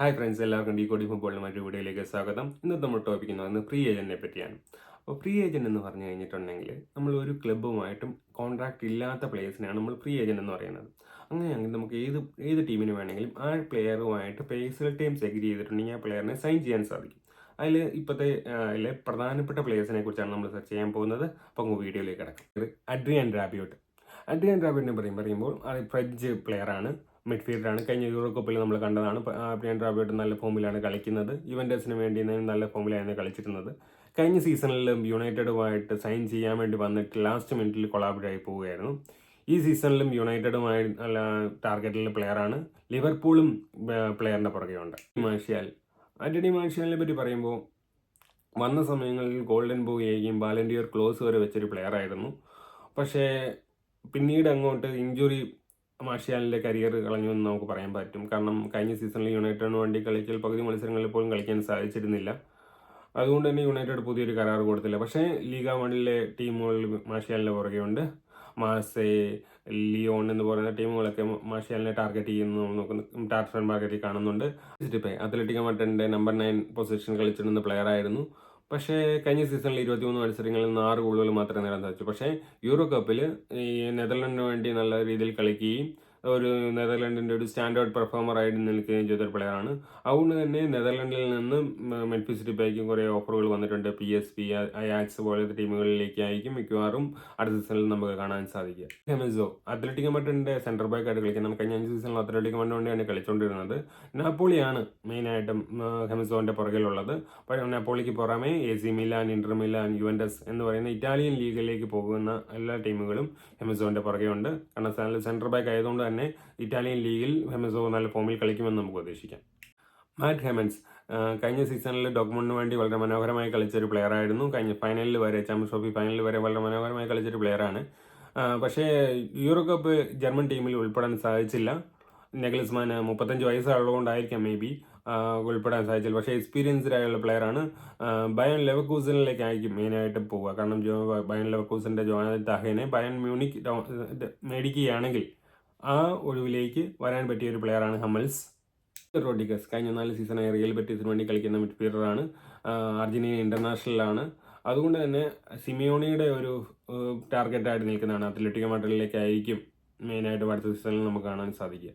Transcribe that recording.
Hi friends എല്ലാവർക്കും ഡി കോഡി ഫുട്ബോളിന് മറ്റൊരു വീഡിയോയിലേക്ക് സ്വാഗതം. ഇന്നത്തെ നമ്മൾ ടോപ്പിക്ക് എന്ന് പറയുന്നത് ഫ്രീ ഏജന്റിനെ പറ്റിയാണ്. അപ്പോൾ ഫ്രീ ഏജന്റ് എന്ന് പറഞ്ഞു കഴിഞ്ഞിട്ടുണ്ടെങ്കിൽ നമ്മൾ ഒരു ക്ലബ്ബുമായിട്ടും കോൺട്രാക്ട് ഇല്ലാത്ത പ്ലേയേഴ്സിനെയാണ് നമ്മൾ ഫ്രീ ഏജന്റ് എന്ന് പറയുന്നത്. അങ്ങനെയാണെങ്കിൽ നമുക്ക് ഏത് ഏത് ടീമിന് വേണമെങ്കിലും ആ പ്ലെയറുമായിട്ട് പേഴ്സണൽ ടീംസ് എഗ്രി ചെയ്തിട്ടുണ്ടെങ്കിൽ ആ പ്ലെയറിനെ സൈൻ ചെയ്യാൻ സാധിക്കും. അതിൽ ഇപ്പോഴത്തെ അതിലെ പ്രധാനപ്പെട്ട പ്ലേയേഴ്സിനെ കുറിച്ചാണ് നമ്മൾ സെർച്ച് ചെയ്യാൻ പോകുന്നത്. അപ്പോൾ നമുക്ക് വീഡിയോയിലേക്ക് കിടക്കാം. അഡ്രിയൻ റാബിയോട്ട് അഡ്രിയൻ റാബിയോട്ടിനെ പറയും പറയുമ്പോൾ ഫ്രഞ്ച് പ്ലെയറാണ് മിഡ്ഫീൽഡറാണ്. കഴിഞ്ഞ യൂറോ കപ്പിൽ നമ്മൾ കണ്ടതാണ്. പ്രിയൻ റാബിയോട്ട് നല്ല ഫോമിലാണ് കളിക്കുന്നത്. ഇവന്റേഴ്സിന് വേണ്ടി നല്ല ഫോമിലായിരുന്നു കളിച്ചിരുന്നത്. കഴിഞ്ഞ സീസണിലും യുണൈറ്റഡുമായിട്ട് സൈൻ ചെയ്യാൻ വേണ്ടി വന്നിട്ട് ലാസ്റ്റ് മിനിറ്റിൽ കൊളാബറേറ്റ് പോവുകയായിരുന്നു. ഈ സീസണിലും യുണൈറ്റഡുമായി ടാർഗറ്റിലെ പ്ലെയറാണ്. ലിവർപൂളും പ്ലെയറിന്റെ പുറകെയുണ്ട്. മാഷ്യാൽ ആന്റണി മാഷ്യാലിനെ പറ്റി പറയുമ്പോൾ വന്ന സമയങ്ങളിൽ ഗോൾഡൻ ബോയിയേക്കും ബാലൻഡിയർ ക്ലോസ് വരെ വെച്ചൊരു പ്ലെയർ ആയിരുന്നു പക്ഷേ പിന്നീട് അങ്ങോട്ട് ഇഞ്ചുറി മാർഷ്യാലിന്റെ കരിയർ കളഞ്ഞു എന്ന് നമുക്ക് പറയാൻ പറ്റും. കാരണം കഴിഞ്ഞ സീസണിൽ യുണൈറ്റഡിന് വേണ്ടി കളിക്കൽ പകുതി മത്സരങ്ങളിൽ പോലും കളിക്കാൻ സാധിച്ചിരുന്നില്ല. അതുകൊണ്ട് തന്നെ യുണൈറ്റഡ് പുതിയൊരു കരാർ കൊടുത്തില്ല. പക്ഷേ ലീഗ വണ്ണിലെ ടീമുകളിൽ മാർഷ്യാലിന്റെ പുറകെയുണ്ട്. മാസെ ലിയോൺ എന്ന് പറയുന്ന ടീമുകളൊക്കെ മാർഷ്യാലിനെ ടാർഗറ്റ് ചെയ്യുന്നു. നോക്കുന്നു ടാർഫൻ മാർക്കറ്റിൽ കാണുന്നുണ്ട്. അത്ലറ്റിക് മട്ടന്റെ നമ്പർ നയൻ പൊസിഷൻ കളിച്ചിരുന്ന പ്ലെയർ ആയിരുന്നു. പക്ഷേ കഴിഞ്ഞ സീസണിൽ ഇരുപത്തിമൂന്ന് മത്സരങ്ങളിൽ നിന്ന് ആറ് ഗോളുകൾ മാത്രമേ നേടാൻ സാധിച്ചു. പക്ഷേ യൂറോ കപ്പിൽ ഈ നെതർലൻഡിന് വേണ്ടി നല്ല രീതിയിൽ കളിക്കുകയും ഒരു നെതർലൻഡിന്റെ ഒരു സ്റ്റാൻഡേർഡ് പെർഫോമർ ആയിട്ട് നിൽക്കുകയും ചെയ്തൊരു പ്ലെയറാണ്. അതുകൊണ്ട് തന്നെ നെതർലൻഡിൽ നിന്ന് മെൻഫിസ് ബൈക്കും കുറേ ഓഫറുകൾ വന്നിട്ടുണ്ട്. പി എസ് പി അയാക്സ് പോലത്തെ ടീമുകളിലേക്കായിരിക്കും മിക്കവാറും അടുത്ത സീസണിൽ നമുക്ക് കാണാൻ സാധിക്കുക. ഹെമസോ അത്ലറ്റിക് മട്ടിന്റെ സെന്റർ ബാക്ക് ആയിട്ട് കളിക്കുന്നത് കഴിഞ്ഞ അഞ്ച് സീസണിൽ അത്ലറ്റിക് മട്ട് വേണ്ടിയാണ് കളിച്ചുകൊണ്ടിരുന്നത് നാപ്പോളിയാണ് മെയിനായിട്ടും ഹെമസോന്റെ പുറകിലുള്ളത്. നാപ്പോളിക്ക് പുറമെ A C Milan Inter Milan Juventus എന്ന് പറയുന്ന ഇറ്റാലിയൻ ലീഗിലേക്ക് പോകുന്ന എല്ലാ ടീമുകളും ഹെമസോന്റെ പുറകെയുണ്ട്. കാരണം സെന്റർ ബാക്ക് ആയതുകൊണ്ട് തന്നെ ഇറ്റാലിയൻ ലീഗിൽ ഹെമൻസോ നല്ല ഫോമിൽ കളിക്കുമെന്ന് നമുക്ക് പ്രതീക്ഷിക്കാം. മാറ്റ് ഹെമൻസ് കഴിഞ്ഞ സീസണിൽ ഡോക്മണ്ടിന് വേണ്ടി വളരെ മനോഹരമായി കളിച്ച ഒരു പ്ലെയർ ആയിരുന്നു. കഴിഞ്ഞ ഫൈനലിൽ വരെ ചാമ്പ്യൻസ് ട്രോഫി ഫൈനലിൽ വരെ വളരെ മനോഹരമായി കളിച്ച കളിച്ചൊരു പ്ലെയറാണ് പക്ഷേ യൂറോ കപ്പ് ജർമ്മൻ ടീമിൽ ഉൾപ്പെടാൻ സാധിച്ചില്ല. നെഗ്ലിസ്മാൻ മുപ്പത്തഞ്ച് വയസ്സുള്ളതുകൊണ്ടായിരിക്കാം മേ ബി ഉൾപ്പെടാൻ സാധിച്ചില്ല. പക്ഷേ എക്സ്പീരിയൻസ്ഡ് ആയുള്ള പ്ലെയറാണ് ബയൺ ലെവക്കൂസനിലേക്കായിരിക്കും മെയിനായിട്ട് പോവുക. കാരണം ബയൻ ലെവക്കൂസന്റെ ജോനാഥൻ താഹേനെ ബയൻ മ്യൂണിക് മേടിക്കുകയാണെങ്കിൽ ആ ഒഴിവിലേക്ക് വരാൻ പറ്റിയ ഒരു പ്ലെയറാണ് ഹമ്മൽസ്. റോഡിഗസ് കഴിഞ്ഞ നാല് സീസണായി റിയൽ ബെറ്റീസിന് വേണ്ടി കളിക്കുന്ന മിഡ്ഫീൽഡറാണ് അർജന്റീന ഇന്റർനാഷണലാണ് അതുകൊണ്ട് തന്നെ സിമിയോണിയുടെ ഒരു ടാർഗറ്റായിട്ട് നിൽക്കുന്നതാണ്. അത്ലറ്റിക് മഡ്രിഡിലേക്കായിരിക്കും മെയിനായിട്ട് അടുത്ത സീസണിൽ നമുക്ക് കാണാൻ സാധിക്കുക.